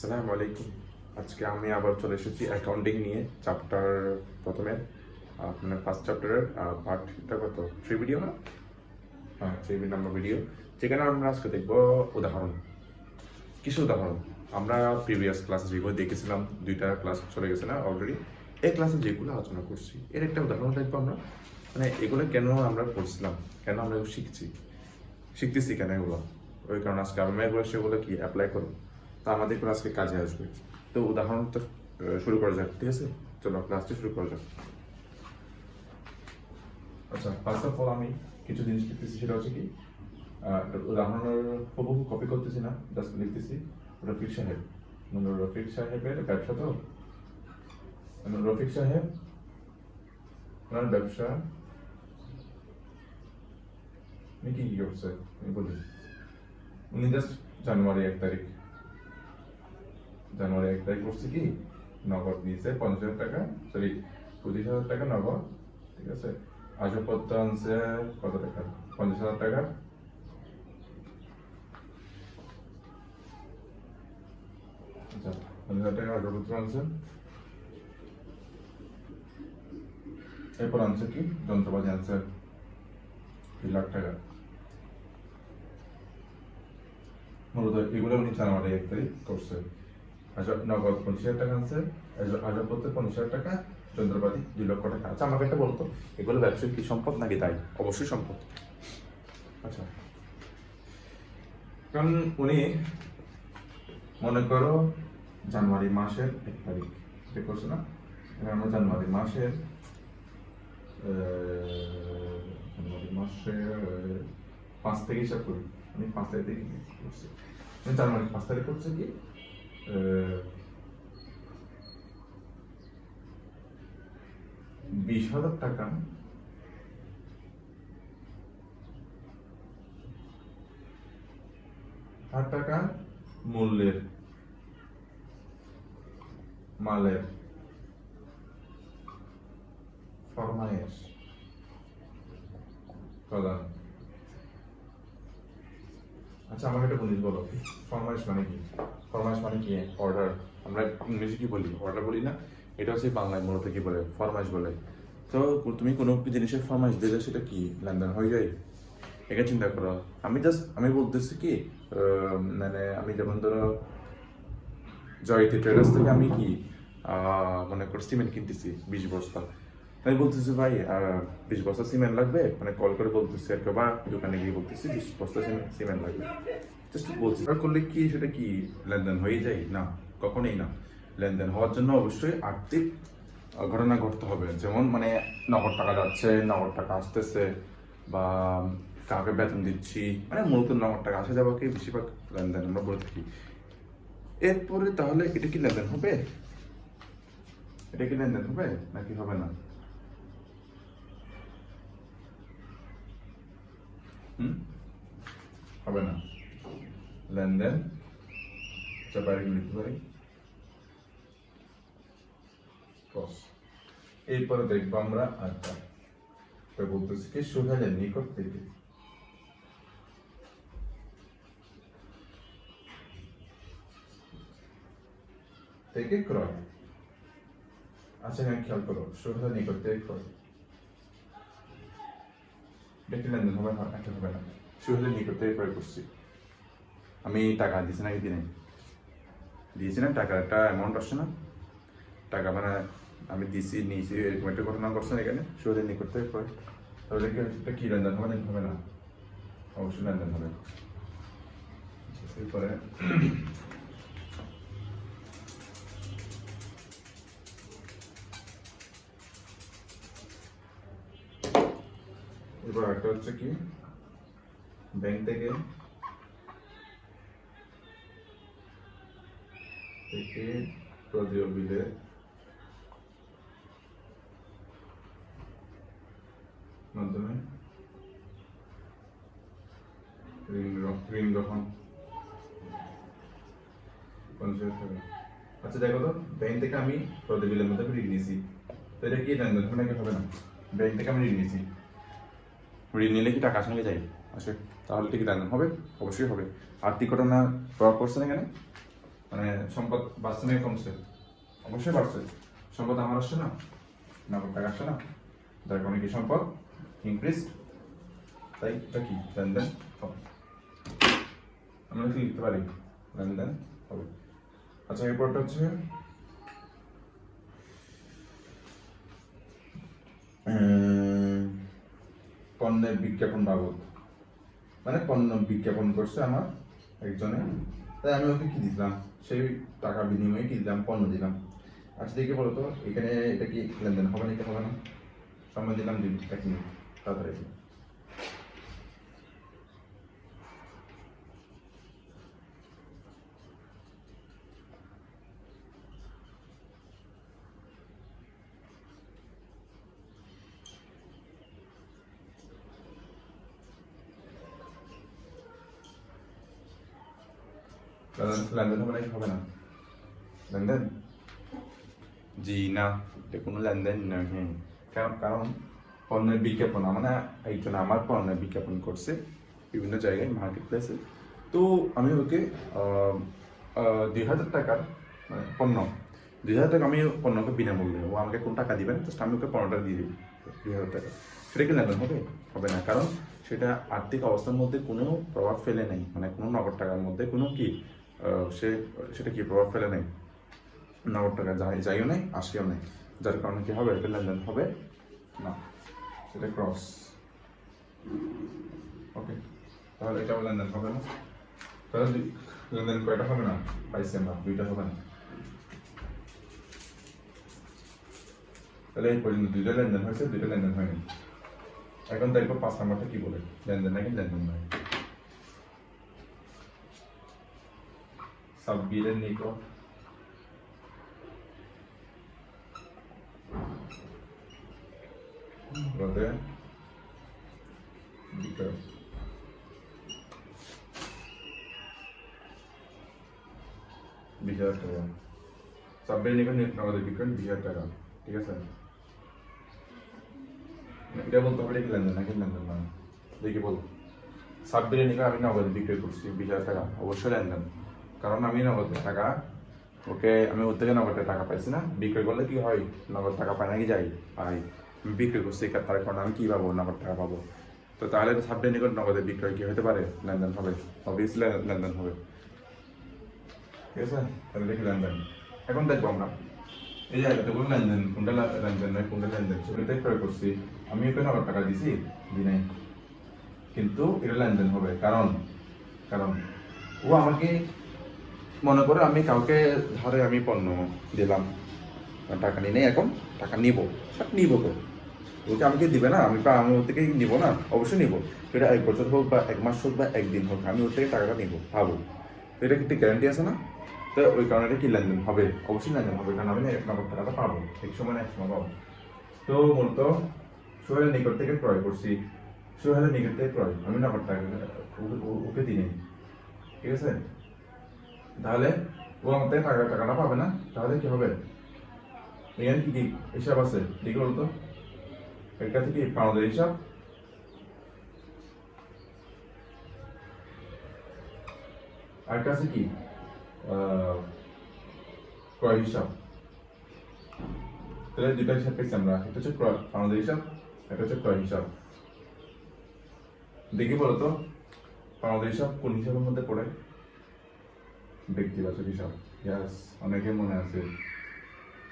আসসালামু আলাইকুম। আজকে আমি আবার চলে এসেছি অ্যাকাউন্টিং নিয়ে চ্যাপ্টার প্রথমে আপনার ফার্স্ট চ্যাপ্টারের পার্টটা কত? থ্রি ভিডিও না? হ্যাঁ থ্রি নাম্বার ভিডিও যেখানে আমরা আজকে দেখব উদাহরণ। কিছু উদাহরণ? আমরা প্রিভিয়াস ক্লাসে যেগুলো দেখেছিলাম, দুইটা ক্লাস চলে গেছে না অলরেডি এই ক্লাসে যেগুলো আলোচনা করছি, এর একটা উদাহরণ দেখব আমরা। মানে এগুলো কেন আমরা পড়ছিলাম? কেন আমরা শিখছি? শিখতেছি কেন এগুলো? ওই কারণে আজকে আমরা এগুলো সেগুলো কি অ্যাপ্লাই করব? তা আমাদের এগুলো আজকে কাজে আসবে। তো উদাহরণ তো শুরু করা যাক, ঠিক আছে? চলো ক্লাসটি শুরু করা যাক। আচ্ছা ফার্স্ট অফ অল আমি কিছু জিনিস লিখতেছি সেটা হচ্ছে কি উদাহরণের হুবহু কপি করতেছি না জাস্ট লিখতেছি রফিক সাহেব। মানে রফিক সাহেবের ব্যবসা তো? মানে রফিক সাহেব, ওনার ব্যবসা উনি কি কি করছে উনি জাস্ট জানুয়ারি এক তারিখ। জানুয়ারি এক তারিখ করছে কি? নগদ দিয়েছে পঞ্চাশ হাজার টাকা সরি পঁচিশ হাজার টাকা নগদ, ঠিক আছে? আসপত্র আনছে কত টাকা? পঞ্চাশ হাজার টাকা। আচ্ছা পঞ্চাশ হাজার টাকা আসপত্র আনছে। এরপর আনছে কি? যন্ত্রপাতি আনছে দুই লাখ টাকা। মূলত এগুলো উনি জানুয়ারি এক তারিখ করছে। নগদ হাজার টাকা আনছে আসবাবপত্র পঞ্চাশ হাজার টাকা, যন্ত্রপাতি দুই লক্ষ টাকা। আচ্ছা আমাকে একটা বলতো এগুলো ব্যবসায়িক কি সম্পদ নাকি তাই অবশ্যই সম্পদ। আচ্ছা। কারণ উনি, মনে করো, জানুয়ারি মাসের এক তারিখ ঠিক করছে না? আমরা জানুয়ারি মাসের জানুয়ারি মাসের, পাঁচ থেকে হিসাব করি। আমি পাঁচ তারিখ থেকে করছি। জানুয়ারি পাঁচ তারিখ করছে কি? বিশ হাজার টাকা হাজার টাকা মূল্যের মালের ফরমায়েশ প্রদান। আচ্ছা আমাকে একটা জিনিস বলো। ফরমাইশ মানে কি? ফরমাইশ মানে কি? অর্ডার। আমরা ইংরেজি কি বলি? অর্ডার বলি না। এটা হচ্ছে বাংলায় মূলত কি বলে? ফরমাইশ বলে। তো তুমি কোনো জিনিসের ফরমাইশ দিলে সেটা কি? লেনদেন হয়ে যায়? এটা চিন্তা করো। আমি জাস্ট আমি বলতেছি কি মানে আমি যেমন ধরো, জয়িতি ট্রেডার্স থেকে আমি কি মনে করো সিমেন্ট কিনতেছি, বিশ বস্তা। আমি বলতেছি ভাই বিশ বস্তা সিমেন্ট লাগবে? মানে কল করে বলতেছি আর কি, বা দোকানে গিয়ে বলতেছি বিশ বস্তা সিমেন্ট লাগবে। জাস্ট বলছি আর করলে কি সেটা কি লেনদেন হয়ে যায়? না কখনোই না। লেনদেন হওয়ার জন্য অবশ্যই আর্থিক ঘটনা ঘটতে হবে। যেমন মানে নগদ টাকা যাচ্ছে নগদ টাকা আসতেছে বা কাউকে বেতন দিচ্ছি মানে মূলত নগদ টাকা আসা যাওয়াকে বেশিরভাগ লেনদেন আমরা বলে থাকি। এরপরে তাহলে এটা কি লেনদেন হবে? এটা কি লেনদেন হবে? নাকি হবে না? হবে না। লেনদেন চাপারি পারি। এরপরে দেখব আমরা আটটা বলতেছি কি সুহাইলের নিকট থেকে। থেকে ক্রয়। আচ্ছা হ্যাঁ খেয়াল করো সুহাইলের নিকট থেকে ক্রয়। ব্যক্তি লেনদেন হবে না একটা হবে না সুহেলের নিকট থেকে ক্রয় করছি আমি টাকা দিয়েছি নাকি দিনে দিয়েছি না টাকা একটা অ্যামাউন্ট আসছে না টাকা মানে আমি দিছি নিয়েছি এরকম একটা ঘটনা করছেন এখানে সুহেলের নিকট থেকে ক্রয় তাহলে কি এটা কি লেনদেন হবে নাকি হবে না অবশ্যই লেনদেন হবে এরপরে এবার হচ্ছে কি ব্যাংক থেকে থেকে প্রদীয় বিলের মাধ্যমে ঋণ গ্রহ- ঋণ গ্রহণ আচ্ছা দেখো তো ব্যাংক থেকে আমি প্রদীয় বিলের মাধ্যমে ঋণ নিয়েছি তো এটা কি হবে নাকি হবে না ব্যাংক থেকে আমি ঋণ নিয়েছি ঋণ নিলে কি টাকা সঙ্গে যায়? আসে তাহলে কি লেনদেন হবে? অবশ্যই হবে। আর্থিক ঘটনা প্রভাব পড়ছে না এখানে? মানে সম্পদ বাড়ছে না কমছে অবশ্যই বাড়ছে। সম্পদ আমার আসছে না? নগদ টাকা আসছে না? যার কারণে কি সম্পদ ইনক্রিজ তাই এটা কি? লেনদেন হবে। আমরা কি লিখতে পারি? লেনদেন হবে। আচ্ছা এরপরটা হচ্ছে পণ্যের বিজ্ঞাপন বাবদ। মানে পণ্য বিজ্ঞাপন করছে আমার একজনে। তাই আমি ওকে কি দিলাম? সেই টাকা বিনিময়ে কি দিলাম? পণ্য দিলাম। আচ্ছা দেখি বলো তো, এখানে এটা কি লেনদেন হবে না কি হবে না? সময় দিলাম এক মিনিট, তাড়াতাড়ি। লেনদেন হবে নাকি হবে না। লেনদেন জি, না। এটা কোনো লেনদেন নয় কারণ কারণ পণ্যের বিজ্ঞাপন মানে একজন আমার পণ্যের বিজ্ঞাপন করছে বিভিন্ন জায়গায় মার্কেট প্লেসে তো আমি ওকে দুই হাজার টাকার মানে পণ্য, দুই হাজার টাকা আমি পণ্যকে বিনামূল্যে, ও আমাকে কোন টাকা দিবেন জাস্ট আমি ওকে পণ্যটা দিয়ে দিই দুই হাজার টাকা। সেটা কি লেনদেন হবে? হবে না, কারণ সেটা আর্থিক অবস্থার মধ্যে কোনো প্রভাব ফেলে নেই মানে কোনো নগদ টাকার মধ্যে, কোনো কি সে, সেটা কি প্রভাব ফেলে নেই? নগদ টাকা যাই যাইও নেই, আসিও নেই। যার কারণে কি হবে? এটা লেনদেন হবে? না। সেটা ক্রস ওকে তাহলে এটাও লেনদেন হবে না। তাহলে লেনদেন কয়টা হবে না? পাইছি আমরা, দুইটা হবে না। তাহলে এই পর্যন্ত দুইটা লেনদেন হয়েছে, দুইটা লেনদেন হয়নি। এখন দেখব পাঁচ নাম্বারটা কি বলে? লেনদেন নাকি লেনদেন নয় সাব্বিরের নিকট রোদে বিক্রয় বিশ হাজার টাকা সাব্বিরের নিকট নিয়ে আমাদের বিক্রয় বিশ হাজার টাকা ঠিক আছে এটা বলতে হবে কি লেনদেন নাকি লেনদেন না দেখি বল সাব্বিরের নিকট আমি নগদে বিক্রয় করছি বিশ হাজার টাকা অবশ্যই লেনদেন কারণ আমি নগদ টাকা, ওকে, আমি ওর থেকে নগদ টাকা পাইছি না। বিক্রয় করলে কি হয়? নগদ টাকা পাই নাকি যাই পাই। আমি বিক্রয় করছি তার কারণে আমি কি পাবো নগদ টাকা পাবো? তো তাহলে তো সাব্বিরের নিকট নগদে বিক্রয় কি হতে পারে? লেনদেন হবে। অবভিয়াসলি লেনদেন হবে। ঠিক আছে? তাহলে দেখি লেনদেন। এখন দেখব আমরা। এই যে এতগুলো লেনদেন, কোনটা লেনদেন নয়, কোনটা লেনদেন? সেটাই ক্রয় করছি। আমি ওকে নগদ টাকা দিছি? দি নাই। কিন্তু এটা লেনদেন হবে। কারণ কারণ ও আমাকে মনে করে আমি কাউকে ধারে আমি পণ্য দিলাম, টাকা নিয়ে এখন, টাকা নিব নিব তো। ওকে আমাকে দিবে না, আমি আমি ওর থেকে নিব না, অবশ্যই নিব। সেটা এক বছর হোক বা এক মাস হোক বা একদিন হোক, আমি ওর থেকে টাকাটা নিব পাবো তো এটা কি একটা গ্যারান্টি আছে না? তো ওই কারণে এটা কি লেনদেন হবে? অবশ্যই লেনদেন হবে, কারণ আমি এক নম্বর টাকাটা পাবো, এক সময় না এক সময় পাবো। তো মূলত সোহেলের নিকট থেকে ক্রয় করছি, সোহেলের নিকট থেকে ক্রয়, আমি নগদ টাকা ওকে দিই ঠিক আছে? তাহলে ও থেকে টাকা টাকাটা পাবে না? তাহলে কি হবে? এখানে কি হিসাব আছে? ঠিক বলতো একটা থেকে হিসাব। আরেকটা আছে কি? ক্রয় হিসাব। তাহলে দুটা হিসাব পেয়েছি আমরা। এটা হচ্ছে ক্রয় পাউন্ডের হিসাব এটা হচ্ছে ক্রয় হিসাব। দেখি বলতো তো পাউন্ডের হিসাব কোন হিসাবের মধ্যে পড়ে? ব্যক্তিবাচক হিসাব ইয়াস অনেকে মনে আছে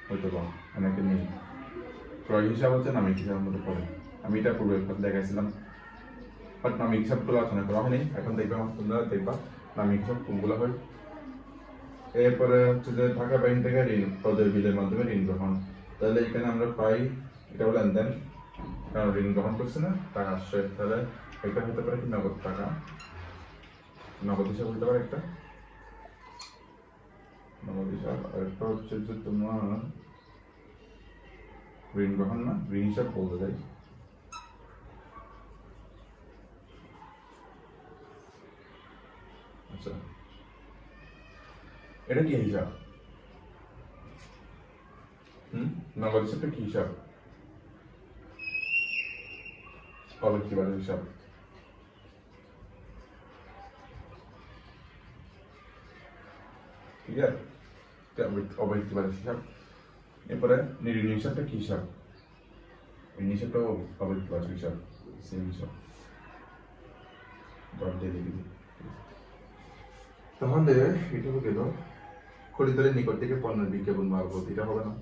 হয়তো বা অনেকে নেই ক্রয় হিসাব হচ্ছে নামিক হিসাবের মধ্যে পড়ে আমি এটা পূর্বে একবার দেখাইছিলাম। বাট নামিক হিসাবগুলো আলোচনা করা হয়নি। এখন দেখবে, তোমরা দেখবা নামিক হিসাব কোনগুলো হয়। এরপরে হচ্ছে যে, ঢাকা ব্যাংক থেকে ঋণ পদের বিলের মাধ্যমে ঋণ গ্রহণ। তাহলে এখানে আমরা পাই, এটা লেনদেন। কারণ ঋণ গ্রহণ করছে না, টাকা আসছে। তাহলে এটা হতে পারে কি, নগদ টাকা? নগদ হিসাব হতে পারে একটা। নগদ হিসাব আর একটা হচ্ছে যে তোমার ঋণ গ্রহণ না? ঋণ হিসাব বলতে যাই আচ্ছা। এটা কি হিসাব হুম? নগদ হিসাবটা কি হিসাব কবে কি বাজার হিসাব ক্লিয়ার অবৈক্তিবারের হিসাব। এরপরে নির্ণয় হিসাবটা কি হিসাব? হিসাবটাও অবৈক্তিবারের হিসাব সেম হিসাব। ডট দিয়ে লিখে দিই। তাহলে এটা গেল খরিদ্দারের নিকট থেকে পণ্যের বিজ্ঞাপন মারফত এটা হবে না।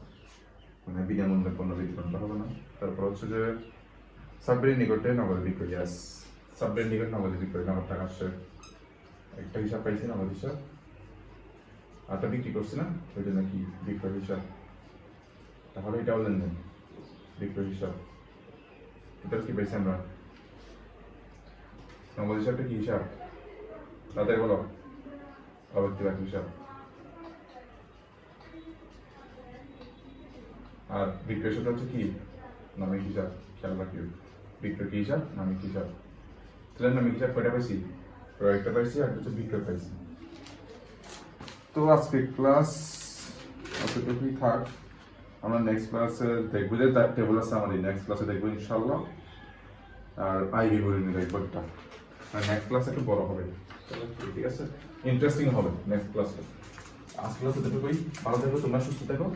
মানে বিনামূল্যে পণ্য বিতরণটা হবে না। তারপর হচ্ছে যে সাববের নিকটে নগদ বিক্রয় ইয়াস সাববের নিকট নগদ বিক্রয়, নগদ টাকা আসছে। একটা হিসাব পাইছি, নগদ হিসাব। আরটা বিক্রি করছি না ওই জন্য কি বিক্রয় হিসাব। তাহলে এটাও লেনদেন, বিক্রয় হিসাব। এটা কি পাইছি আমরা? নগদ হিসাবটা কি হিসাব? তাদের বলো। অব্যক্তিগত হিসাব। আর বিক্রয় হিসাবটা হচ্ছে কি? নামিক হিসাব? খেয়াল রাখি বিক্রয় কি হিসাব? নামিক হিসাব? তাহলে নামিক হিসাব? কয়টা পাইছি? প্রয়োগটা পাইছি আর হচ্ছে বিক্রয় পাইছি। তো আজকে ক্লাস অতটুকুই থাক। আমরা নেক্সট ক্লাসে দেখব যে, তার টেবিল আছে আমাদের নেক্সট ক্লাসে দেখব ইনশাল্লাহ আর আইবি বলে নিয়ে দেখব একটা আর নেক্সট ক্লাস একটু বড় হবে। ঠিক আছে? ইন্টারেস্টিং হবে নেক্সট ক্লাসে আজ ক্লাস এতটুকুই। ভালো থাকো, তোমরা সুস্থ থাকো।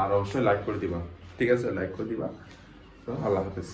আর অবশ্যই লাইক করে দিবা। ঠিক আছে? লাইক করে দিবা। তো আল্লাহ হাফেজ।